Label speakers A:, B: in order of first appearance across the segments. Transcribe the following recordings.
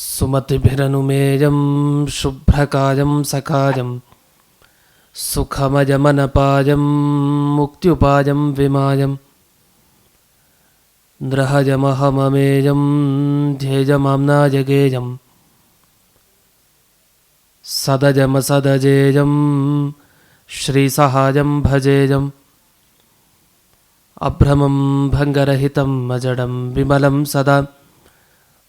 A: सुमतिभिरनुमेयं शुभ्रकायं सखायं सुखमयमनपायं मुक्त्युपायं विमायं नृहयमहममेयं ध्येयमाम्नायगेयं सदजमसदजेयं श्रीसहायं भजेयम् अभ्रमं भङ्गरहितम् अजडं विमलं सदा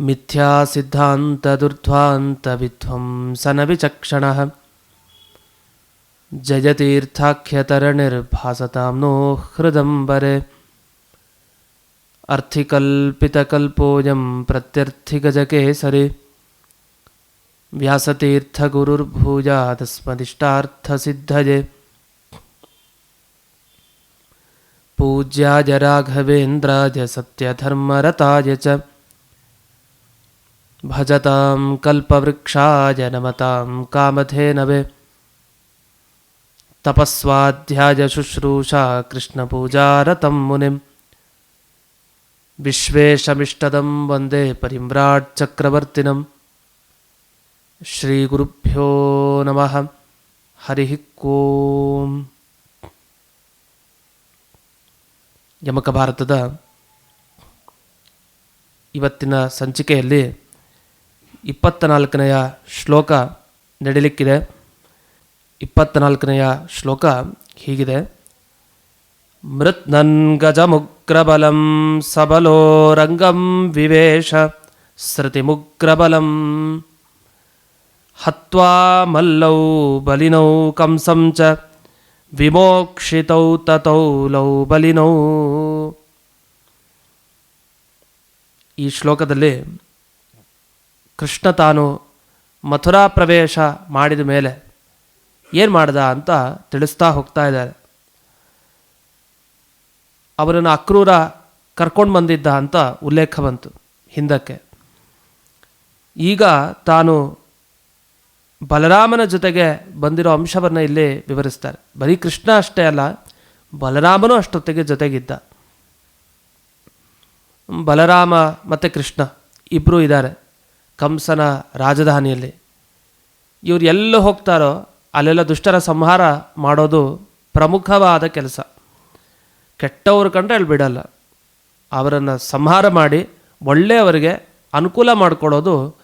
A: मिथ्यासिद्धान्तदुर्ध्वान्तविध्वंसनविचक्षणः जयतीर्थाख्यतरणिर्भासतां नो हृदम्बरे। अर्थिकल्पितकल्पोऽयं प्रत्यर्थिगजकेसरि। व्यासतीर्थगुरुर्भूयादस्मदिष्टार्थसिद्धये। पूज्याय राघवेन्द्राय सत्यधर्मरताय च। ಭಜತಾಂ ಕಲ್ಪವೃಕ್ಷಾಯ ನಮತಾಂ ಕಾಮಧೇನವೆ. ತಪಸ್ವಾಧ್ಯಾಯ ಶುಶ್ರೂಷಾ ಕೃಷ್ಣಪೂಜಾರತಂ ಮುನಿಂ. ವಿಶ್ವೇಶಮಿಷ್ಟದಂ ವಂದೇ ಪರಿಮ್ರಾಟ್ ಚಕ್ರವರ್ತಿನಂ. ಶ್ರೀಗುರುಭ್ಯೋ ನಮಃ. ಹರಿ ಕೋಂ ಯಮಕ ಭಾರತದ ಇವತ್ತಿನ ಸಂಚಿಕೆಯಲ್ಲಿ ಇಪ್ಪತ್ತ ನಾಲ್ಕನೆಯ ಶ್ಲೋಕ ನಡೀಲಿಕ್ಕಿದೆ. ಇಪ್ಪತ್ತನಾಲ್ಕನೆಯ ಶ್ಲೋಕ ಹೀಗಿದೆ. ಮೃತ್ನನ್ ಗಜಮುಗ್ರಬಲಂ ಸಬಲೋ ರಂಗಂ ವಿವೇಶ ಸೃತಿಮುಗ್ರಬಲಂ ಹತ್ವಾ ಮಲ್ಲೌ ಬಲಿನೌ ಕಂಸಂ ಚ ವಿಮೋಕ್ಷಿತೌ ತತೌ ಲೌ ಬಲಿನೌ. ಈ ಶ್ಲೋಕದಲ್ಲಿ ಕೃಷ್ಣ ತಾನು ಮಥುರಾ ಪ್ರವೇಶ ಮಾಡಿದ ಮೇಲೆ ಏನು ಮಾಡ್ದ ಅಂತ ತಿಳಿಸ್ತಾ ಹೋಗ್ತಾ ಇದ್ದಾರೆ. ಅವರನ್ನು ಅಕ್ರೂರ ಕರ್ಕೊಂಡು ಬಂದಿದ್ದ ಅಂತ ಉಲ್ಲೇಖ ಬಂತು ಹಿಂದಕ್ಕೆ. ಈಗ ತಾನು ಬಲರಾಮನ ಜೊತೆಗೆ ಬಂದಿರೋ ಅಂಶವನ್ನು ಇಲ್ಲಿ ವಿವರಿಸ್ತಾರೆ. ಬರೀ ಕೃಷ್ಣ ಅಷ್ಟೇ ಅಲ್ಲ, ಬಲರಾಮನು ಅಷ್ಟೊತ್ತಿಗೆ ಜೊತೆಗಿದ್ದ. ಬಲರಾಮ ಮತ್ತು ಕೃಷ್ಣ ಇಬ್ಬರೂ ಇದ್ದಾರೆ. ಕಂಸನ ರಾಜಧಾನಿಯಲ್ಲಿ. ಇವರು ಎಲ್ಲ ಹೋಗ್ತಾರೋ ಅಲ್ಲೆಲ್ಲ ದುಷ್ಟರ ಸಂಹಾರ ಮಾಡೋದು ಪ್ರಮುಖವಾದ ಕೆಲಸ. ಕೆಟ್ಟವರು ಕಂಡ್ರೆ ಅಲ್ಲಿ ಬಿಡಲ್ಲ. ಅವರನ್ನು ಸಂಹಾರ ಮಾಡಿ ಒಳ್ಳೆಯವರಿಗೆ ಅನುಕೂಲ ಮಾಡಿಕೊಡೋದು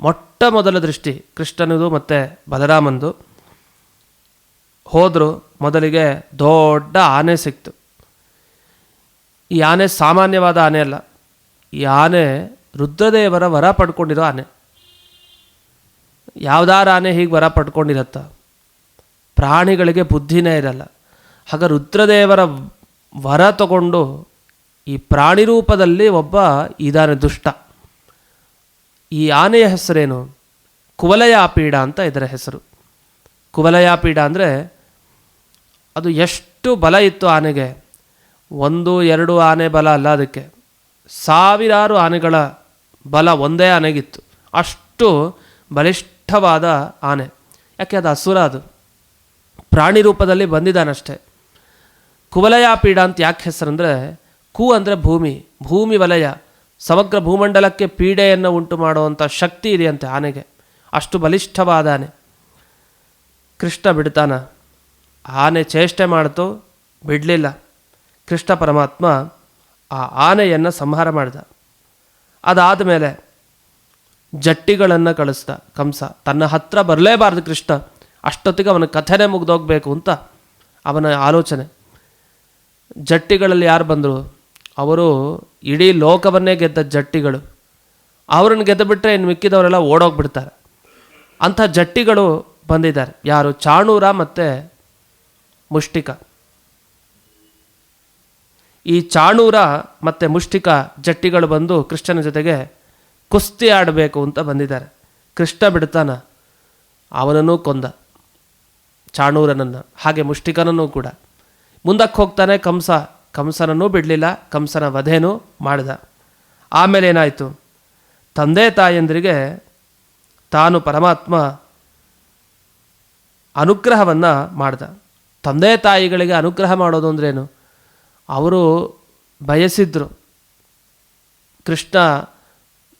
A: ಮೊಟ್ಟ ಮೊದಲ ದೃಷ್ಟಿ ಕೃಷ್ಣನದು ಮತ್ತು ಬಲರಾಮಂದು. ಹೋದರು ಮೊದಲಿಗೆ ದೊಡ್ಡ ಆನೆ ಸಿಕ್ತು. ಈ ಆನೆ ಸಾಮಾನ್ಯವಾದ ಆನೆ ಅಲ್ಲ. ಈ ಆನೆ ರುದ್ರದೇವರ ವರ ಪಡ್ಕೊಂಡಿರೋ ಆನೆ. ಯಾವ್ದಾರ ಆನೆ ಹೀಗೆ ವರ ಪಡ್ಕೊಂಡಿರತ್ತ? ಪ್ರಾಣಿಗಳಿಗೆ ಬುದ್ಧಿನೇ ಇರಲ್ಲ. ಆಗ ರುದ್ರದೇವರ ವರ ತಗೊಂಡು ಈ ಪ್ರಾಣಿ ರೂಪದಲ್ಲಿ ಒಬ್ಬ ಇದಾನೆ ದುಷ್ಟ. ಈ ಆನೆಯ ಹೆಸರೇನು? ಕುವಲಯಾಪೀಡ ಅಂತ ಇದರ ಹೆಸರು. ಕುವಲಯಾಪೀಡ ಅಂದರೆ ಅದು ಎಷ್ಟು ಬಲ ಇತ್ತು ಆನೆಗೆ? ಒಂದು, ಎರಡು ಆನೆ ಬಲ ಅಲ್ಲ ಅದಕ್ಕೆ. ಸಾವಿರಾರು ಆನೆಗಳ ಬಲ ಒಂದೇ ಆನೆಗಿತ್ತು. ಅಷ್ಟು ಬಲಿಷ್ಠವಾದ ಆನೆ. ಯಾಕೆ ಅದು ಅಸುರ ಅದು? ಪ್ರಾಣಿ ರೂಪದಲ್ಲಿ ಬಂದಿದ್ದಾನಷ್ಟೆ. ಕುವಲಯ ಪೀಡ ಅಂತ ಯಾಕೆ ಹೆಸರಂದರೆ, ಕು ಅಂದರೆ ಭೂಮಿ ಭೂಮಿ ವಲಯ, ಸಮಗ್ರ ಭೂಮಂಡಲಕ್ಕೆ ಪೀಡೆಯನ್ನು ಉಂಟು ಮಾಡುವಂಥ ಶಕ್ತಿ ಇದೆಯಂತೆ ಆನೆಗೆ. ಅಷ್ಟು ಬಲಿಷ್ಠವಾದ ಆನೆ. ಕೃಷ್ಣ ಬಿಡ್ತಾನ. ಆನೆ ಚೇಷ್ಟೆ ಮಾಡಿತು, ಬಿಡಲಿಲ್ಲ. ಕೃಷ್ಣ ಪರಮಾತ್ಮ ಆ ಆನೆಯನ್ನು ಸಂಹಾರ ಮಾಡಿದ. ಅದಾದ ಮೇಲೆ ಜಟ್ಟಿಗಳನ್ನು ಕಳಿಸ್ದ. ಕಂಸ, ತನ್ನ ಹತ್ರ ಬರಲೇಬಾರ್ದು ಕೃಷ್ಣ. ಅಷ್ಟೊತ್ತಿಗೆ ಅವನ ಕಥೆನೇ ಮುಗ್ದೋಗ್ಬೇಕು ಅಂತ ಅವನ ಆಲೋಚನೆ. ಜಟ್ಟಿಗಳಲ್ಲಿ ಯಾರು ಬಂದರು? ಅವರು ಇಡೀ ಲೋಕವನ್ನೇ ಗೆದ್ದ ಜಟ್ಟಿಗಳು. ಅವರನ್ನು ಗೆದ್ದು ಬಿಟ್ಟರೆ ಇನ್ನು ಮಿಕ್ಕಿದವರೆಲ್ಲ ಓಡೋಗ್ಬಿಡ್ತಾರೆ. ಅಂಥ ಜಟ್ಟಿಗಳು ಬಂದಿದ್ದಾರೆ. ಯಾರು? ಚಾಣೂರ ಮತ್ತು ಮುಷ್ಟಿಕ. ಈ ಚಾಣೂರ ಮತ್ತು ಮುಷ್ಟಿಕ ಜಟ್ಟಿಗಳು ಬಂದು ಕೃಷ್ಣನ ಜೊತೆಗೆ ಕುಸ್ತಿ ಆಡಬೇಕು ಅಂತ ಬಂದಿದ್ದಾರೆ. ಕೃಷ್ಣ ಬಿಡ್ತಾನ, ಅವನನ್ನು ಕೊಂದ, ಚಾಣೂರನನ್ನು, ಹಾಗೆ ಮುಷ್ಟಿಕನನ್ನು ಕೂಡ. ಮುಂದಕ್ಕೆ ಹೋಗ್ತಾನೆ ಕಂಸ, ಕಂಸನನ್ನೂ ಬಿಡಲಿಲ್ಲ, ಕಂಸನ ವಧೆನೂ ಮಾಡಿದ. ಆಮೇಲೆ ಏನಾಯಿತು? ತಂದೆ ತಾಯಂದಿರಿಗೆ ತಾನು ಪರಮಾತ್ಮ ಅನುಗ್ರಹವನ್ನು ಮಾಡ್ದ. ತಂದೆ ತಾಯಿಗಳಿಗೆ ಅನುಗ್ರಹ ಮಾಡೋದು ಅಂದ್ರೇನು? ಅವರು ಬಯಸಿದ್ರು, ಕೃಷ್ಣ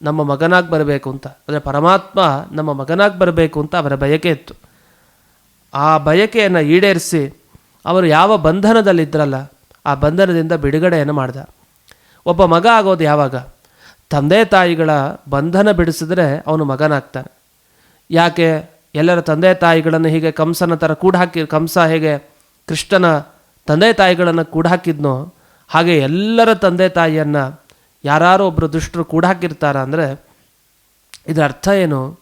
A: ನಮ್ಮ ಮಗನಾಗಿ ಬರಬೇಕು ಅಂತ, ಅಂದರೆ ಪರಮಾತ್ಮ ನಮ್ಮ ಮಗನಾಗಿ ಬರಬೇಕು ಅಂತ ಅವರ ಬಯಕೆ ಇತ್ತು. ಆ ಬಯಕೆಯನ್ನು ಈಡೇರಿಸಿ ಅವರು ಯಾವ ಬಂಧನದಲ್ಲಿದ್ದರಲ್ಲ ಆ ಬಂಧನದಿಂದ ಬಿಡುಗಡೆಯನ್ನು ಮಾಡಿದ. ಒಬ್ಬ ಮಗ ಆಗೋದು ಯಾವಾಗ? ತಂದೆ ತಾಯಿಗಳ ಬಂಧನ ಬಿಡಿಸಿದ್ರೆ ಅವನು ಮಗನಾಗ್ತಾನೆ. ಯಾಕೆ? ಎಲ್ಲರ ತಂದೆ ತಾಯಿಗಳನ್ನು ಹೀಗೆ ಕಂಸನ ಥರ ಕೂಡ ಹಾಕಿ, ಕಂಸ ಹೇಗೆ ಕೃಷ್ಣನ ತಂದೆ ತಾಯಿಗಳನ್ನು ಕೂಡ ಹಾಕಿದ್ನೋ ಹಾಗೆ ಎಲ್ಲರ ತಂದೆ ತಾಯಿಯನ್ನು ಯಾರು ಒಬ್ಬರು ದುಷ್ಟರು ಕೂಡ ಹಾಕಿರ್ತಾರ ಅಂದರೆ ಇದರ ಅರ್ಥ ಏನು?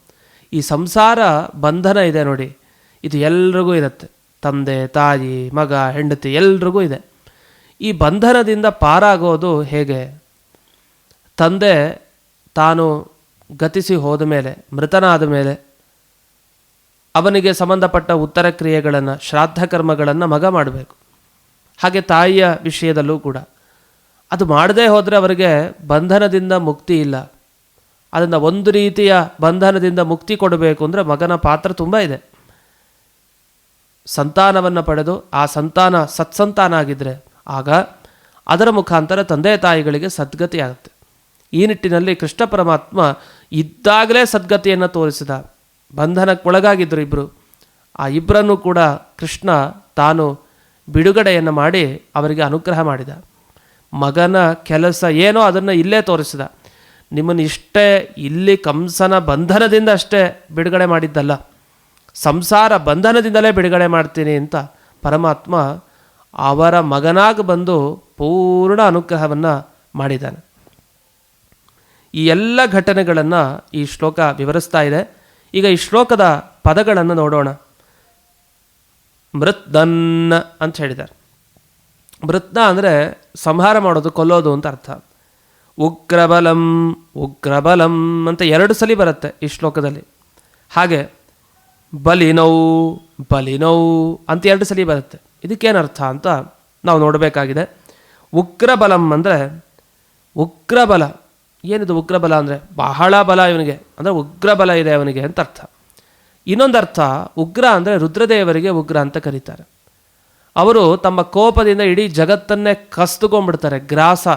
A: ಈ ಸಂಸಾರ ಬಂಧನ ಇದೆ ನೋಡಿ. ಇದು ಎಲ್ರಿಗೂ ಇರುತ್ತೆ. ತಂದೆ, ತಾಯಿ, ಮಗ, ಹೆಂಡತಿ ಎಲ್ರಿಗೂ ಇದೆ. ಈ ಬಂಧನದಿಂದ ಪಾರಾಗೋದು ಹೇಗೆ? ತಂದೆ ತಾನು ಗತಿಸಿ ಹೋದ ಮೇಲೆ, ಮೃತನಾದ ಮೇಲೆ, ಅವನಿಗೆ ಸಂಬಂಧಪಟ್ಟ ಉತ್ತರ ಕ್ರಿಯೆಗಳನ್ನು, ಶ್ರಾದ್ದ ಕರ್ಮಗಳನ್ನು ಮಗ ಮಾಡಬೇಕು. ಹಾಗೆ ತಾಯಿಯ ವಿಷಯದಲ್ಲೂ ಕೂಡ. ಅದು ಮಾಡದೇ ಹೋದರೆ ಅವರಿಗೆ ಬಂಧನದಿಂದ ಮುಕ್ತಿ ಇಲ್ಲ. ಅದನ್ನು ಒಂದು ರೀತಿಯ ಬಂಧನದಿಂದ ಮುಕ್ತಿ ಕೊಡಬೇಕು ಅಂದರೆ ಮಗನ ಪಾತ್ರ ತುಂಬ ಇದೆ. ಸಂತಾನವನ್ನು ಪಡೆದು ಆ ಸಂತಾನ ಸತ್ಸಂತಾನ ಆಗಿದ್ದರೆ ಆಗ ಅದರ ಮುಖಾಂತರ ತಂದೆ ತಾಯಿಗಳಿಗೆ ಸದ್ಗತಿ ಆಗುತ್ತೆ. ಈ ನಿಟ್ಟಿನಲ್ಲಿ ಕೃಷ್ಣ ಪರಮಾತ್ಮ ಇದ್ದಾಗಲೇ ಸದ್ಗತಿಯನ್ನು ತೋರಿಸಿದ. ಬಂಧನಕ್ಕೊಳಗಾಗಿದ್ದರು ಇಬ್ಬರು ಆ ಇಬ್ಬರನ್ನು ಕೂಡ ಕೃಷ್ಣ ತಾನು ಬಿಡುಗಡೆಯನ್ನು ಮಾಡಿ ಅವರಿಗೆ ಅನುಗ್ರಹ ಮಾಡಿದ. ಮಗನ ಕೆಲಸ ಏನೋ ಅದನ್ನು ಇಲ್ಲೇ ತೋರಿಸಿದ. ನಿಮ್ಮನ್ನು ಇಷ್ಟೇ ಇಲ್ಲಿ ಕಂಸನ ಬಂಧನದಿಂದ ಅಷ್ಟೇ ಬಿಡುಗಡೆ ಮಾಡಿದ್ದಲ್ಲ. ಸಂಸಾರ ಬಂಧನದಿಂದಲೇ ಬಿಡುಗಡೆ ಮಾಡ್ತೀನಿ ಅಂತ ಪರಮಾತ್ಮ ಅವರ ಮಗನಾಗಿ ಬಂದು ಪೂರ್ಣ ಅನುಗ್ರಹವನ್ನು ಮಾಡಿದ್ದಾನೆ. ಈ ಎಲ್ಲ ಘಟನೆಗಳನ್ನು ಈ ಶ್ಲೋಕ ವಿವರಿಸ್ತಾ ಇದೆ. ಈಗ ಈ ಶ್ಲೋಕದ ಪದಗಳನ್ನು ನೋಡೋಣ. ಮೃತ್ದನ್ ಅಂತ ಹೇಳಿದ್ದಾರೆ. ಮೃತ್ನ ಅಂದರೆ ಸಂಹಾರ ಮಾಡೋದು, ಕೊಲ್ಲೋದು ಅಂತ ಅರ್ಥ. ಉಗ್ರಬಲಂ ಉಗ್ರಬಲಂ ಅಂತ ಎರಡು ಸಲ ಬರುತ್ತೆ ಈ ಶ್ಲೋಕದಲ್ಲಿ. ಹಾಗೆ ಬಲಿನೌ ಬಲಿನೌ ಅಂತ ಎರಡು ಸಲ ಬರುತ್ತೆ. ಇದಕ್ಕೇನು ಅರ್ಥ ಅಂತ ನಾವು ನೋಡಬೇಕಾಗಿದೆ. ಉಗ್ರಬಲಂ ಅಂದರೆ ಉಗ್ರಬಲ. ಏನಿದು ಉಗ್ರಬಲ ಅಂದರೆ ಬಹಳ ಬಲ ಇವನಿಗೆ. ಅಂದರೆ ಉಗ್ರಬಲ ಇದೆ ಅವನಿಗೆ ಅಂತ ಅರ್ಥ. ಇನ್ನೊಂದು ಅರ್ಥ ಉಗ್ರ ಅಂದರೆ ರುದ್ರದೇವರಿಗೆ ಉಗ್ರ ಅಂತ ಕರೀತಾರೆ. ಅವರು ತಮ್ಮ ಕೋಪದಿಂದ ಇಡೀ ಜಗತ್ತನ್ನೇ ಕಸ್ತುಕೊಂಡ್ಬಿಡ್ತಾರೆ ಗ್ರಾಸ,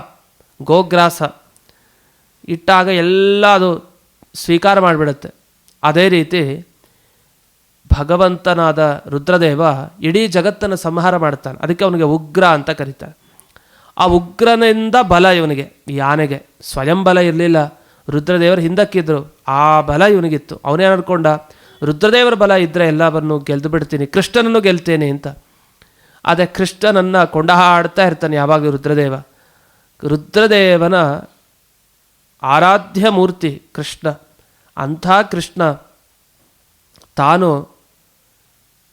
A: ಗೋಗ್ರಾಸ. ಇಟ್ಟಾಗ ಎಲ್ಲ ಅದು ಸ್ವೀಕಾರ ಮಾಡಿಬಿಡುತ್ತೆ. ಅದೇ ರೀತಿ ಭಗವಂತನಾದ ರುದ್ರದೇವ ಇಡೀ ಜಗತ್ತನ್ನು ಸಂಹಾರ ಮಾಡ್ತಾನೆ. ಅದಕ್ಕೆ ಅವನಿಗೆ ಉಗ್ರ ಅಂತ ಕರೀತಾರೆ. ಆ ಉಗ್ರನಿಂದ ಬಲ ಇವನಿಗೆ, ಯಾನೆಗೆ. ಸ್ವಯಂ ಬಲ ಇರಲಿಲ್ಲ. ರುದ್ರದೇವರು ಹಿಂದಕ್ಕಿದ್ರು. ಆ ಬಲ ಇವನಿಗಿತ್ತು. ಅವನೇನು ಅನ್ಕೊಂಡ ರುದ್ರದೇವರ ಬಲ ಇದ್ದರೆ ಎಲ್ಲವನ್ನು ಗೆಲ್ದು ಬಿಡ್ತೀನಿ, ಕೃಷ್ಣನನ್ನು ಗೆಲ್ತೇನೆ ಅಂತ. ಆದರೆ ಕೃಷ್ಣನನ್ನು ಕೊಂಡಾಡ್ತಾ ಇರ್ತಾನೆ ಯಾವಾಗ ರುದ್ರದೇವ? ರುದ್ರದೇವನ ಆರಾಧ್ಯ ಮೂರ್ತಿ ಕೃಷ್ಣ, ಅಂಥ ಕೃಷ್ಣ ತಾನು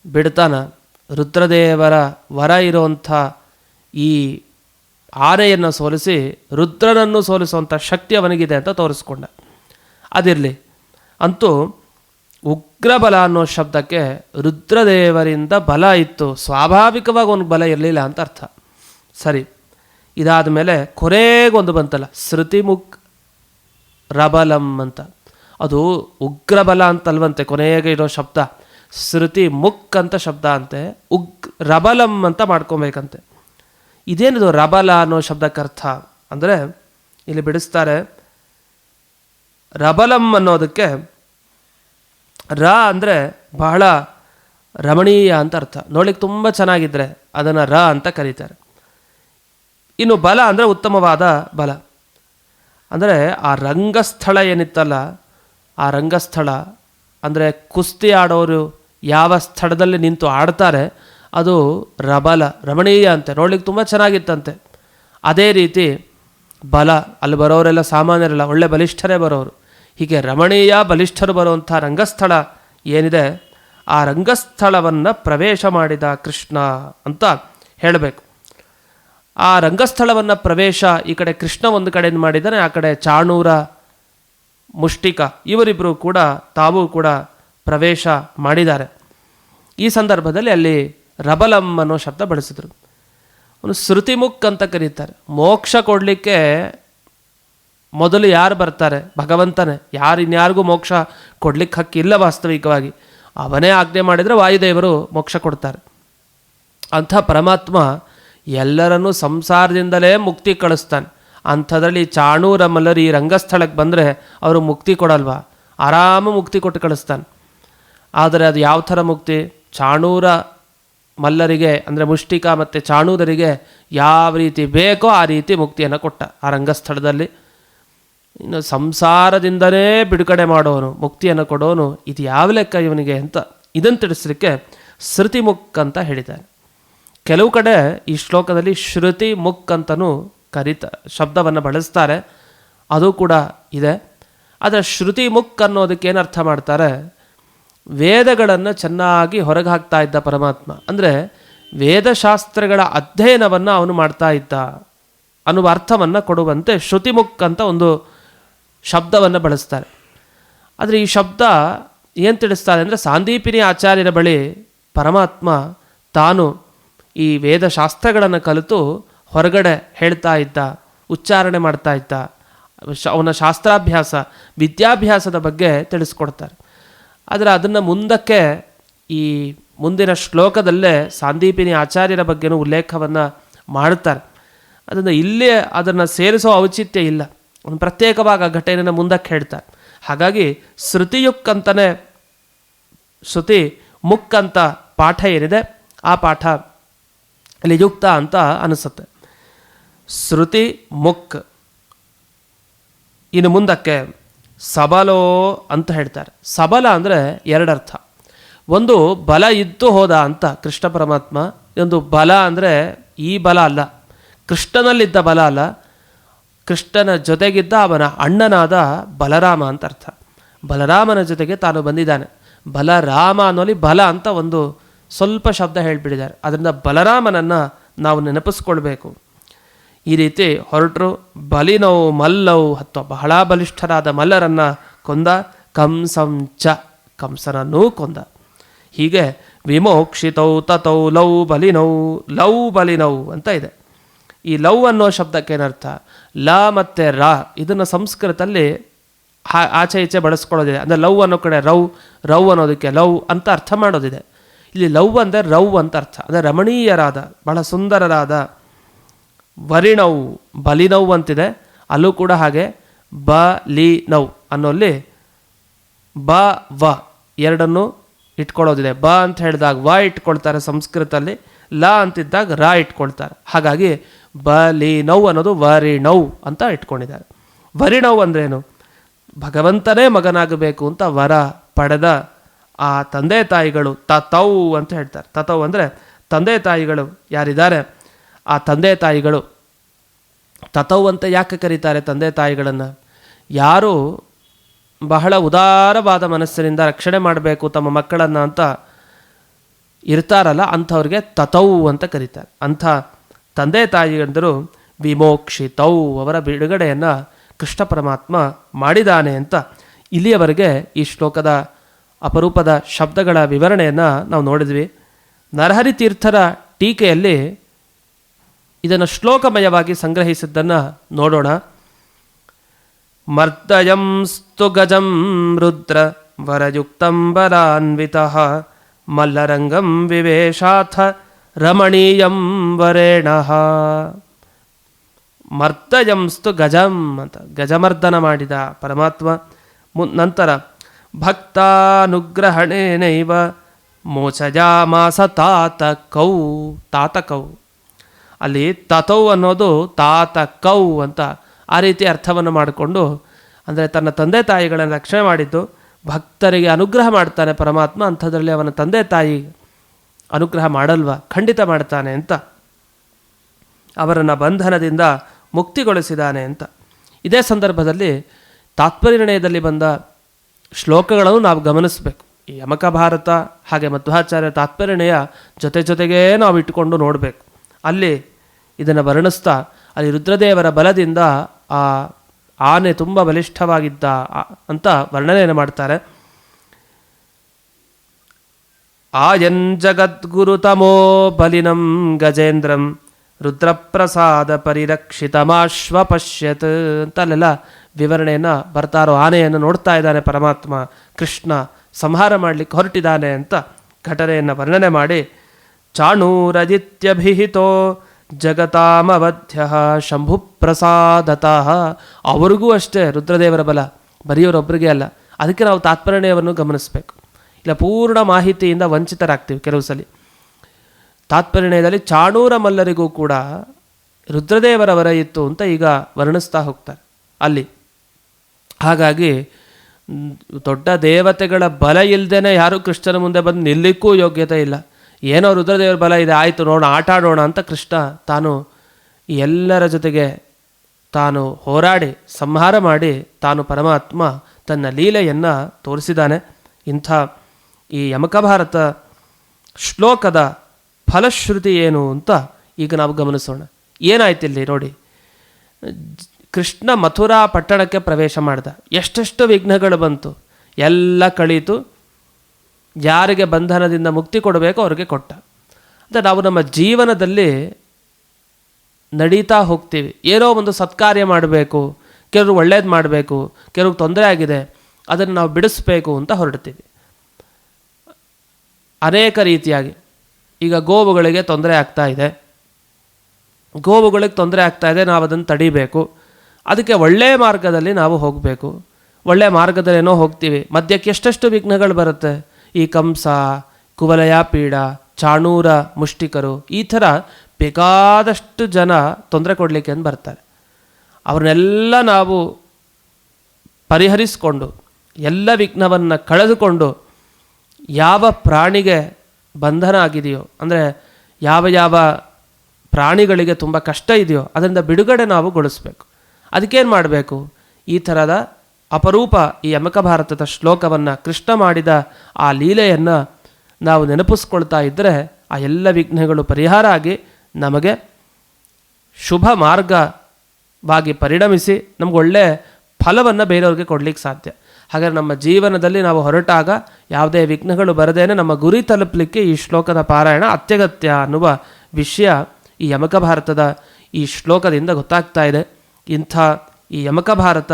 A: ಬಿಡ್ತಾನ. ರುದ್ರದೇವರ ವರ ಇರುವಂಥ ಈ ಆನೆಯನ್ನು ಸೋಲಿಸಿ ರುದ್ರನನ್ನು ಸೋಲಿಸುವಂಥ ಶಕ್ತಿ ಅವನಿಗಿದೆ ಅಂತ ತೋರಿಸ್ಕೊಂಡ. ಅದಿರಲಿ. ಅಂತೂ ಉಗ್ರಬಲ ಅನ್ನೋ ಶಬ್ದಕ್ಕೆ ರುದ್ರದೇವರಿಂದ ಬಲ ಇತ್ತು. ಸ್ವಾಭಾವಿಕವಾಗಿ ಒಂದು ಬಲ ಇರಲಿಲ್ಲ ಅಂತ ಅರ್ಥ. ಸರಿ, ಇದಾದ ಮೇಲೆ ಕೊನೆಗೊಂದು ಬಂತಲ್ಲ, ಶ್ರುತಿಮುಖ್ ರಬಲಂ ಅಂತ. ಅದು ಉಗ್ರಬಲ ಅಂತಲ್ವಂತೆ, ಕೊನೆಗೆ ಇರೋ ಶಬ್ದ. ಶ್ರುತಿ ಮುಕ್ ಅಂತ ಶಬ್ದ ಅಂತೆ, ಉಗ್ ರಬಲಂ ಅಂತ ಮಾಡ್ಕೊಬೇಕಂತೆ. ಇದೇನಿದು ರಬಲ ಅನ್ನೋ ಶಬ್ದಕ್ಕೆ ಅರ್ಥ? ಅಂದರೆ, ಇಲ್ಲಿ ಬಿಡಿಸ್ತಾರೆ, ರಬಲಂ ಅನ್ನೋದಕ್ಕೆ ರ ಅಂದರೆ ಬಹಳ ರಮಣೀಯ ಅಂತ ಅರ್ಥ. ನೋಡ್ಲಿಕ್ಕೆ ತುಂಬ ಚೆನ್ನಾಗಿದ್ದರೆ ಅದನ್ನು ರ ಅಂತ ಕರೀತಾರೆ. ಇನ್ನು ಬಲ ಅಂದರೆ ಉತ್ತಮವಾದ ಬಲ. ಅಂದರೆ ಆ ರಂಗಸ್ಥಳ ಏನಿತ್ತಲ್ಲ, ಆ ರಂಗಸ್ಥಳ ಅಂದರೆ ಕುಸ್ತಿ ಆಡೋರು ಯಾವ ಸ್ಥಳದಲ್ಲಿ ನಿಂತು ಆಡ್ತಾರೆ, ಅದು ರಬಲ, ರಮಣೀಯ ಅಂತೆ. ನೋಡ್ಲಿಕ್ಕೆ ತುಂಬ ಚೆನ್ನಾಗಿತ್ತಂತೆ. ಅದೇ ರೀತಿ ಬಲ, ಅಲ್ಲಿ ಬರೋರೆಲ್ಲ ಸಾಮಾನ್ಯರಲ್ಲ, ಒಳ್ಳೆ ಬಲಿಷ್ಠರೇ ಬರೋರು. ಹೀಗೆ ರಮಣೀಯ ಬಲಿಷ್ಠರು ಬರುವಂಥ ರಂಗಸ್ಥಳ ಏನಿದೆ, ಆ ರಂಗಸ್ಥಳವನ್ನು ಪ್ರವೇಶ ಮಾಡಿದ ಕೃಷ್ಣ ಅಂತ ಹೇಳಬೇಕು. ಆ ರಂಗಸ್ಥಳವನ್ನು ಪ್ರವೇಶ ಈ ಕಡೆ ಕೃಷ್ಣ ಒಂದು ಕಡೆಯಿಂದ ಮಾಡಿದರೆ ಆ ಕಡೆ ಚಾಣೂರ, ಮುಷ್ಟಿಕ ಇವರಿಬ್ಬರು ಕೂಡ, ತಾವು ಕೂಡ ಪ್ರವೇಶ ಮಾಡಿದ್ದಾರೆ. ಈ ಸಂದರ್ಭದಲ್ಲಿ ಅಲ್ಲಿ ರಬಲಂ ಅನ್ನೋ ಶಬ್ದ ಬಳಸಿದರು. ಅವನು ಶ್ರುತಿಮುಖ್ ಅಂತ ಕರೀತಾರೆ. ಮೋಕ್ಷ ಕೊಡಲಿಕ್ಕೆ ಮೊದಲು ಯಾರು ಬರ್ತಾರೆ? ಭಗವಂತನೇ. ಯಾರು ಇನ್ಯಾರಿಗೂ ಮೋಕ್ಷ ಕೊಡ್ಲಿಕ್ಕೆ ಹಕ್ಕಿಲ್ಲ ವಾಸ್ತವಿಕವಾಗಿ. ಅವನೇ ಆಜ್ಞೆ ಮಾಡಿದರೆ ವಾಯುದೇವರು ಮೋಕ್ಷ ಕೊಡ್ತಾರೆ. ಅಂಥ ಪರಮಾತ್ಮ ಎಲ್ಲರನ್ನೂ ಸಂಸಾರದಿಂದಲೇ ಮುಕ್ತಿ ಕಳಿಸ್ತಾನೆ. ಅಂಥದ್ರಲ್ಲಿ ಚಾಣೂರ ಮಲ್ಲರಿ ರಂಗಸ್ಥಳಕ್ಕೆ ಬಂದರೆ ಅವರು ಮುಕ್ತಿ ಕೊಡಲ್ವಾ? ಆರಾಮ ಮುಕ್ತಿ ಕೊಟ್ಟು ಕಳಿಸ್ತಾನೆ. ಆದರೆ ಅದು ಯಾವ ಥರ ಮುಕ್ತಿ? ಚಾಣೂರ ಮಲ್ಲರಿಗೆ, ಅಂದರೆ ಮುಷ್ಟಿಕ ಮತ್ತು ಚಾಣೂರರಿಗೆ ಯಾವ ರೀತಿ ಬೇಕೋ ಆ ರೀತಿ ಮುಕ್ತಿಯನ್ನು ಕೊಟ್ಟ ಆ ರಂಗಸ್ಥಳದಲ್ಲಿ. ಇನ್ನು ಸಂಸಾರದಿಂದಲೇ ಬಿಡುಗಡೆ ಮಾಡೋನು, ಮುಕ್ತಿಯನ್ನು ಕೊಡೋನು ಇದು ಯಾವ ಲೆಕ್ಕ ಇವನಿಗೆ ಅಂತ ಇದನ್ನು ತಿಳಿಸ್ಲಿಕ್ಕೆ ಶ್ರುತಿ ಮುಕ್ ಅಂತ ಹೇಳಿದ್ದಾರೆ. ಕೆಲವು ಕಡೆ ಈ ಶ್ಲೋಕದಲ್ಲಿ ಶ್ರುತಿ ಮುಕ್ ಅಂತಲೂ ಕರಿತ, ಶಬ್ದವನ್ನು ಬಳಸ್ತಾರೆ. ಅದು ಕೂಡ ಇದೆ. ಆದರೆ ಶ್ರುತಿ ಮುಕ್ ಅನ್ನೋದಕ್ಕೆ ಏನು ಅರ್ಥ ಮಾಡ್ತಾರೆ? ವೇದಗಳನ್ನು ಚೆನ್ನಾಗಿ ಹೊರಗೆ ಹಾಕ್ತಾ ಇದ್ದ ಪರಮಾತ್ಮ. ಅಂದರೆ ವೇದಶಾಸ್ತ್ರಗಳ ಅಧ್ಯಯನವನ್ನು ಅವನು ಮಾಡ್ತಾ ಇದ್ದ ಅನ್ನುವ ಅರ್ಥವನ್ನು ಕೊಡುವಂತೆ ಶ್ರುತಿಮುಕ್ ಅಂತ ಒಂದು ಶಬ್ದವನ್ನು ಬಳಸ್ತಾರೆ. ಆದರೆ ಈ ಶಬ್ದ ಏನು ತಿಳಿಸ್ತಾರೆ ಅಂದರೆ ಸಾಂದೀಪಿನಿ ಆಚಾರ್ಯರ ಬಳಿ ಪರಮಾತ್ಮ ತಾನು ಈ ವೇದಶಾಸ್ತ್ರಗಳನ್ನು ಕಲಿತು ಹೊರಗಡೆ ಹೇಳ್ತಾ ಇದ್ದ, ಉಚ್ಚಾರಣೆ ಮಾಡ್ತಾ ಇದ್ದ ಅವನ ಶಾಸ್ತ್ರಾಭ್ಯಾಸ, ವಿದ್ಯಾಭ್ಯಾಸದ ಬಗ್ಗೆ ತಿಳಿಸ್ಕೊಡ್ತಾರೆ. ಆದರೆ ಅದನ್ನು ಮುಂದಕ್ಕೆ ಈ ಮುಂದಿನ ಶ್ಲೋಕದಲ್ಲೇ ಸಾಂದೀಪಿನಿ ಆಚಾರ್ಯರ ಬಗ್ಗೆನೂ ಉಲ್ಲೇಖವನ್ನು ಮಾಡ್ತಾರೆ. ಅದನ್ನು ಇಲ್ಲೇ ಅದನ್ನು ಸೇರಿಸೋ ಔಚಿತ್ಯ ಇಲ್ಲ. ಒಂದು ಪ್ರತ್ಯೇಕವಾಗಿ ಆ ಘಟನೆಯನ್ನು ಮುಂದಕ್ಕೆ ಹೇಳ್ತಾರೆ. ಹಾಗಾಗಿ ಶ್ರುತಿಯುಕ್ ಅಂತಲೇ ಶ್ರುತಿ ಮುಕ್ ಅಂತ ಪಾಠ ಏನಿದೆ, ಆ ಪಾಠ ಅಲ್ಲಿ ಯುಕ್ತ ಅಂತ ಅನಿಸುತ್ತೆ. ಶ್ರುತಿ ಮುಕ್ ಇನ್ನು ಮುಂದಕ್ಕೆ ಸಬಲೋ ಅಂತ ಹೇಳ್ತಾರೆ. ಸಬಲ ಅಂದರೆ ಎರಡರ್ಥ. ಒಂದು ಬಲ ಇದ್ದು ಹೋದ ಅಂತ ಕೃಷ್ಣ ಪರಮಾತ್ಮ, ಒಂದು ಬಲ ಅಂದರೆ ಈ ಬಲ ಅಲ್ಲ. ಕೃಷ್ಣನಲ್ಲಿದ್ದ ಬಲ ಅಲ್ಲ ಕೃಷ್ಣನ ಜೊತೆಗಿದ್ದ ಅವನ ಅಣ್ಣನಾದ ಬಲರಾಮ ಅಂತ ಅರ್ಥ. ಬಲರಾಮನ ಜೊತೆಗೆ ತಾನು ಬಂದಿದ್ದಾನೆ. ಬಲರಾಮ ಅನ್ನೋಲಿ ಬಲ ಅಂತ ಒಂದು ಸ್ವಲ್ಪ ಶಬ್ದ ಹೇಳಿಬಿಟ್ಟಿದ್ದಾರೆ. ಅದರಿಂದ ಬಲರಾಮನನ್ನು ನಾವು ನೆನಪಿಸ್ಕೊಳ್ಬೇಕು. ಈ ರೀತಿ ಹೊರಟರು ಬಲಿನವು ಮಲ್ಲವು ಹತ್ತು ಬಹಳ ಬಲಿಷ್ಠರಾದ ಮಲ್ಲರನ್ನು ಕೊಂದ ಕಂಸಂ ಚ, ಕಂಸನನ್ನೂ ಕೊಂದ. ಹೀಗೆ ವಿಮೋಕ್ಷಿತೌ ತತೌ ಲೌ ಬಲಿನೌ ಲೌ ಬಲಿನೌ ಅಂತ ಇದೆ. ಈ ಲವ್ ಅನ್ನೋ ಶಬ್ದಕ್ಕೆ ಏನರ್ಥ ಲ ಮತ್ತು ರ ಇದನ್ನು ಸಂಸ್ಕೃತದಲ್ಲಿ ಹಾ- ಆಚೆ ಈಚೆ ಬಳಸ್ಕೊಳ್ಳೋದಿದೆ. ಅಂದರೆ ಲವ್ ಅನ್ನೋ ಕಡೆ ರವ್ ರವ್ ಅನ್ನೋದಕ್ಕೆ ಲವ್ ಅಂತ ಅರ್ಥ ಮಾಡೋದಿದೆ. ಇಲ್ಲಿ ಲವ್ ಅಂದರೆ ರವ್ ಅಂತ ಅರ್ಥ. ಅಂದರೆ ರಮಣೀಯರಾದ, ಬಹಳ ಸುಂದರರಾದ ವರಿಣವು ಬಲಿನೌ ಅಂತಿದೆ. ಅಲ್ಲೂ ಕೂಡ ಹಾಗೆ ಬ ಲಿ ನೌ ಅನ್ನೋಲ್ಲಿ ಬ, ವ ಎರಡನ್ನು ಇಟ್ಕೊಳ್ಳೋದಿದೆ. ಬ ಅಂತ ಹೇಳಿದಾಗ ವ ಇಟ್ಕೊಳ್ತಾರೆ ಸಂಸ್ಕೃತದಲ್ಲಿ, ಲ ಅಂತಿದ್ದಾಗ ರ ಇಟ್ಕೊಳ್ತಾರೆ. ಹಾಗಾಗಿ ಬ ಲಿ ನೌ ಅನ್ನೋದು ವರಿಣೌ ಅಂತ ಇಟ್ಕೊಂಡಿದ್ದಾರೆ. ವರಿಣೌ ಅಂದ್ರೇನು ಭಗವಂತನೇ ಮಗನಾಗಬೇಕು ಅಂತ ವರ ಪಡೆದ ಆ ತಂದೆ ತಾಯಿಗಳು ತತೌ ಅಂತ ಹೇಳ್ತಾರೆ. ತತೌ ಅಂದರೆ ತಂದೆ ತಾಯಿಗಳು ಯಾರಿದ್ದಾರೆ? ಆ ತಂದೆ ತಾಯಿಗಳು. ತತೌ ಅಂತ ಯಾಕೆ ಕರೀತಾರೆ ತಂದೆ ತಾಯಿಗಳನ್ನು? ಯಾರು ಬಹಳ ಉದಾರವಾದ ಮನಸ್ಸಿನಿಂದ ರಕ್ಷಣೆ ಮಾಡಬೇಕು ತಮ್ಮ ಮಕ್ಕಳನ್ನು ಅಂತ ಇರ್ತಾರಲ್ಲ, ಅಂಥವ್ರಿಗೆ ತತೌ ಅಂತ ಕರೀತಾರೆ. ಅಂಥ ತಂದೆ ತಾಯಿಯಂದರು ವಿಮೋಕ್ಷಿತೌ, ಅವರ ಬಿಡುಗಡೆಯನ್ನು ಕೃಷ್ಣ ಪರಮಾತ್ಮ ಮಾಡಿದಾನೆ ಅಂತ ಇಲ್ಲಿಯವರೆಗೆ ಈ ಶ್ಲೋಕದ ಅಪರೂಪದ ಶಬ್ದಗಳ ವಿವರಣೆಯನ್ನು ನಾವು ನೋಡಿದ್ವಿ. ನರಹರಿ ತೀರ್ಥರ ಟೀಕೆಯಲ್ಲಿ ಇದನ್ನು ಶ್ಲೋಕಮಯವಾಗಿ ಸಂಗ್ರಹಿಸಿದ್ದನ್ನು ನೋಡೋಣ. ಮರ್ದಯಂ ಸ್ತು ಗಜಂ ರುದ್ರ ವರಯುಕ್ತಂ ಬಲಾನ್ವಿತ ಮಲ್ಲರಂಗಂ ವಿವೇಶಾಥ ರಮಣೀಯಂ ವರೇಣ. ಮರ್ತಯಂಸ್ತು ಗಜಂ ಅಂತ ಗಜಮರ್ದನ ಮಾಡಿದ ಪರಮಾತ್ಮ. ಮು ನಂತರ ಭಕ್ತಾನುಗ್ರಹಣೇನೈವ ಮೋಚಜಾಮಾಸ ತಾತಕೌ ತಾತಕೌ. ಅಲ್ಲಿ ತತೌ ಅನ್ನೋದು ತಾತಕೌ ಅಂತ ಆ ರೀತಿ ಅರ್ಥವನ್ನು ಮಾಡಿಕೊಂಡು, ಅಂದರೆ ತನ್ನ ತಂದೆ ತಾಯಿಗಳನ್ನು ರಕ್ಷಣೆ ಮಾಡಿದ್ದು, ಭಕ್ತರಿಗೆ ಅನುಗ್ರಹ ಮಾಡ್ತಾನೆ ಪರಮಾತ್ಮ, ಅಂಥದ್ರಲ್ಲಿ ಅವನ ತಂದೆ ತಾಯಿ ಅನುಗ್ರಹ ಮಾಡಲ್ವಾ? ಖಂಡಿತ ಮಾಡ್ತಾನೆ ಅಂತ. ಅವರನ್ನು ಬಂಧನದಿಂದ ಮುಕ್ತಿಗೊಳಿಸಿದಾನೆ ಅಂತ. ಇದೇ ಸಂದರ್ಭದಲ್ಲಿ ತಾತ್ಪರ್ಯ ನಿರ್ಣಯದಲ್ಲಿ ಬಂದ ಶ್ಲೋಕಗಳನ್ನು ನಾವು ಗಮನಿಸಬೇಕು. ಈ ಯಮಕ ಭಾರತ ಹಾಗೆ ಮಧ್ವಾಚಾರ್ಯ ತಾತ್ಪರ್ಯಣೆಯ ಜೊತೆ ಜೊತೆಗೇ ನಾವು ಇಟ್ಟುಕೊಂಡು ನೋಡಬೇಕು. ಅಲ್ಲಿ ಇದನ್ನು ವರ್ಣಿಸ್ತಾ, ಅಲ್ಲಿ ರುದ್ರದೇವರ ಬಲದಿಂದ ಆ ಆನೆ ತುಂಬ ಬಲಿಷ್ಠವಾಗಿದ್ದ ಅಂತ ವರ್ಣನೆಯನ್ನು ಮಾಡ್ತಾರೆ. ಆಯನ್ ಜಗದ್ಗುರುತಮೋ ಬಲಿನಂ ಗಜೇಂದ್ರಂ ರುದ್ರಪ್ರಸಾದ ಪರಿರಕ್ಷಿತಮಾಶ್ವ ಪಶ್ಯತ್ ಅಂತ ಅಲ್ಲೆಲ್ಲ ವಿವರಣೆಯನ್ನು ಬರ್ತಾರೋ ಆನೆಯನ್ನು ನೋಡ್ತಾ ಇದ್ದಾನೆ ಪರಮಾತ್ಮ. ಕೃಷ್ಣ ಸಂಹಾರ ಮಾಡಲಿಕ್ಕೆ ಹೊರಟಿದ್ದಾನೆ ಅಂತ ಘಟನೆಯನ್ನು ವರ್ಣನೆ ಮಾಡಿ ಚಾಣೂರಜಿತ್ಯಭಿಹಿತೋ ಜಗತಾಮವಧ್ಯ ಶಂಭು ಪ್ರಸಾದತಃ ಅವ್ರಿಗೂ ಅಷ್ಟೇ ರುದ್ರದೇವರ ಬಲ ಬರೆಯೋರೊಬ್ಬರಿಗೆ ಅಲ್ಲ. ಅದಕ್ಕೆ ನಾವು ತಾತ್ಪರ್ಯವನ್ನು ಗಮನಿಸಬೇಕು. ಇಲ್ಲ ಪೂರ್ಣ ಮಾಹಿತಿಯಿಂದ ವಂಚಿತರಾಗ್ತೀವಿ ಕೆಲವು ಸಲ. ತಾತ್ಪರ್ಯದಲ್ಲಿ ಚಾಣೂರ ಮಲ್ಲರಿಗೂ ಕೂಡ ರುದ್ರದೇವರ ವರ ಇತ್ತು ಅಂತ ಈಗ ವರ್ಣಿಸ್ತಾ ಹೋಗ್ತಾರೆ ಅಲ್ಲಿ. ಹಾಗಾಗಿ ದೊಡ್ಡ ದೇವತೆಗಳ ಬಲ ಇಲ್ಲದೇ ಯಾರೂ ಕೃಷ್ಣನ ಮುಂದೆ ಬಂದು ನಿಲ್ಲಿಕ್ಕೂ ಯೋಗ್ಯತೆ ಇಲ್ಲ. ಏನೋ ರುದ್ರದೇವರ ಬಲ ಇದೆ, ಆಯಿತು ನೋಡೋಣ, ಆಟ ಆಡೋಣ ಅಂತ ಕೃಷ್ಣ ತಾನು ಎಲ್ಲರ ಜೊತೆಗೆ ತಾನು ಹೋರಾಡಿ, ಸಂಹಾರ ಮಾಡಿ ತಾನು ಪರಮಾತ್ಮ ತನ್ನ ಲೀಲೆಯನ್ನು ತೋರಿಸಿದ್ದಾನೆ. ಇಂಥ ಈ ಯಮಕಭಾರತ ಶ್ಲೋಕದ ಫಲಶ್ರುತಿ ಏನು ಅಂತ ಈಗ ನಾವು ಗಮನಿಸೋಣ. ಏನಾಯ್ತು ಇಲ್ಲಿ ನೋಡಿ. ಕೃಷ್ಣ ಮಥುರಾ ಪಟ್ಟಣಕ್ಕೆ ಪ್ರವೇಶ ಮಾಡ್ದ. ಎಷ್ಟೆಷ್ಟು ವಿಘ್ನಗಳು ಬಂತು. ಎಲ್ಲ ಕಳೀತು. ಯಾರಿಗೆ ಬಂಧನದಿಂದ ಮುಕ್ತಿ ಕೊಡಬೇಕೋ ಅವ್ರಿಗೆ ಕೊಟ್ಟ. ಅಂತ ನಾವು ನಮ್ಮ ಜೀವನದಲ್ಲಿ ನಡೀತಾ ಹೋಗ್ತೀವಿ. ಏನೋ ಒಂದು ಸತ್ಕಾರ್ಯ ಮಾಡಬೇಕು. ಕೆಲವರು ಒಳ್ಳೇದು ಮಾಡಬೇಕು. ಕೆಲವ್ರಿಗೆ ತೊಂದರೆ ಆಗಿದೆ. ಅದನ್ನು ನಾವು ಬಿಡಿಸ್ಬೇಕು ಅಂತ ಹೊರಡ್ತೀವಿ. ಅನೇಕ ರೀತಿಯಾಗಿ. ಈಗ ಗೋವುಗಳಿಗೆ ತೊಂದರೆ ಆಗ್ತಾ ಇದೆ. ಗೋವುಗಳಿಗೆ ತೊಂದರೆ ಆಗ್ತಾ ಇದೆ, ನಾವು ಅದನ್ನು ತಡಿಬೇಕು. ಅದಕ್ಕೆ ಒಳ್ಳೆಯ ಮಾರ್ಗದಲ್ಲಿ ನಾವು ಹೋಗಬೇಕು. ಒಳ್ಳೆಯ ಮಾರ್ಗದಲ್ಲೇನೋ ಹೋಗ್ತೀವಿ. ಮಧ್ಯಕ್ಕೆ ಎಷ್ಟೆಷ್ಟು ವಿಘ್ನಗಳು ಬರುತ್ತೆ. ಈ ಕಂಸ ಕುವಲಯ ಪೀಡ ಚಾಣೂರ ಮುಷ್ಟಿಕರು, ಈ ಥರ ಬೇಕಾದಷ್ಟು ಜನ ತೊಂದರೆ ಕೊಡಲಿಕ್ಕೆ ಅಂತ ಬರ್ತಾರೆ. ಅವ್ರನ್ನೆಲ್ಲ ನಾವು ಪರಿಹರಿಸಿಕೊಂಡು, ಎಲ್ಲ ವಿಘ್ನವನ್ನು ಕಳೆದುಕೊಂಡು ಯಾವ ಪ್ರಾಣಿಗೆ ಬಂಧನ ಆಗಿದೆಯೋ, ಅಂದರೆ ಯಾವ ಯಾವ ಪ್ರಾಣಿಗಳಿಗೆ ತುಂಬ ಕಷ್ಟ ಇದೆಯೋ, ಅದರಿಂದ ಬಿಡುಗಡೆ ನಾವು ಗೊಳಿಸ್ಬೇಕು. ಅದಕ್ಕೇನು ಮಾಡಬೇಕು? ಈ ಥರದ ಅಪರೂಪ ಈ ಯಮಕ ಭಾರತದ ಶ್ಲೋಕವನ್ನು ಕೃಷ್ಣ ಮಾಡಿದ ಆ ಲೀಲೆಯನ್ನು ನಾವು ನೆನಪಿಸ್ಕೊಳ್ತಾ ಇದ್ದರೆ ಆ ಎಲ್ಲ ವಿಘ್ನಗಳು ಪರಿಹಾರ ಆಗಿ ನಮಗೆ ಶುಭ ಮಾರ್ಗವಾಗಿ ಪರಿಣಮಿಸಿ ನಮ್ಗೆ ಒಳ್ಳೆ ಫಲವನ್ನು ಬೇರೆಯವ್ರಿಗೆ ಕೊಡಲಿಕ್ಕೆ ಸಾಧ್ಯ. ಹಾಗಾದ್ರೆ ನಮ್ಮ ಜೀವನದಲ್ಲಿ ನಾವು ಹೊರಟಾಗ ಯಾವುದೇ ವಿಘ್ನಗಳು ಬರದೇನೆ ನಮ್ಮ ಗುರಿ ತಲುಪಲಿಕ್ಕೆ ಈ ಶ್ಲೋಕದ ಪಾರಾಯಣ ಅತ್ಯಗತ್ಯ ಅನ್ನುವ ವಿಷಯ ಈ ಯಮಕ ಭಾರತದ ಈ ಶ್ಲೋಕದಿಂದ ಗೊತ್ತಾಗ್ತಾ ಇದೆ. ಇಂಥ ಈ ಯಮಕ ಭಾರತ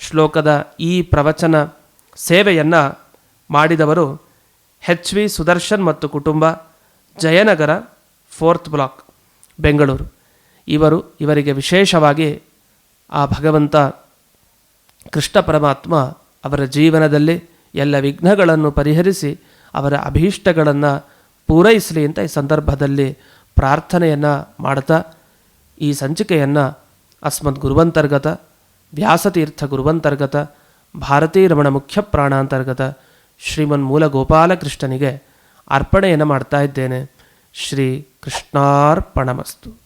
A: ಶ್ಲೋಕದ ಈ ಪ್ರವಚನ ಸೇವೆಯನ್ನು ಮಾಡಿದವರು ಹೆಚ್ ವಿ ಸುದರ್ಶನ್ ಮತ್ತು ಕುಟುಂಬ, ಜಯನಗರ, ಫೋರ್ತ್ ಬ್ಲಾಕ್, ಬೆಂಗಳೂರು. ಇವರು ಇವರಿಗೆ ವಿಶೇಷವಾಗಿ ಆ ಭಗವಂತ ಕೃಷ್ಣ ಪರಮಾತ್ಮ ಅವರ ಜೀವನದಲ್ಲಿ ಎಲ್ಲ ವಿಘ್ನಗಳನ್ನು ಪರಿಹರಿಸಿ ಅವರ ಅಭೀಷ್ಟಗಳನ್ನು ಪೂರೈಸಲಿ ಅಂತ ಈ ಸಂದರ್ಭದಲ್ಲಿ ಪ್ರಾರ್ಥನೆಯನ್ನು ಮಾಡ್ತಾ ಈ ಸಂಚಿಕೆಯನ್ನು ಅಸ್ಮದ್ ಗುರುವಂತರ್ಗತ, ವ್ಯಾಸತೀರ್ಥ ಗುರುವಂತರ್ಗತ, ಭಾರತೀ ರಮಣ ಮುಖ್ಯ ಪ್ರಾಣಾಂತರ್ಗತ ಶ್ರೀಮನ್ ಮೂಲ ಗೋಪಾಲಕೃಷ್ಣನಿಗೆ ಅರ್ಪಣೆಯನ್ನು ಮಾಡ್ತಾ ಇದ್ದೇನೆ. ಶ್ರೀ ಕೃಷ್ಣಾರ್ಪಣಮಸ್ತು.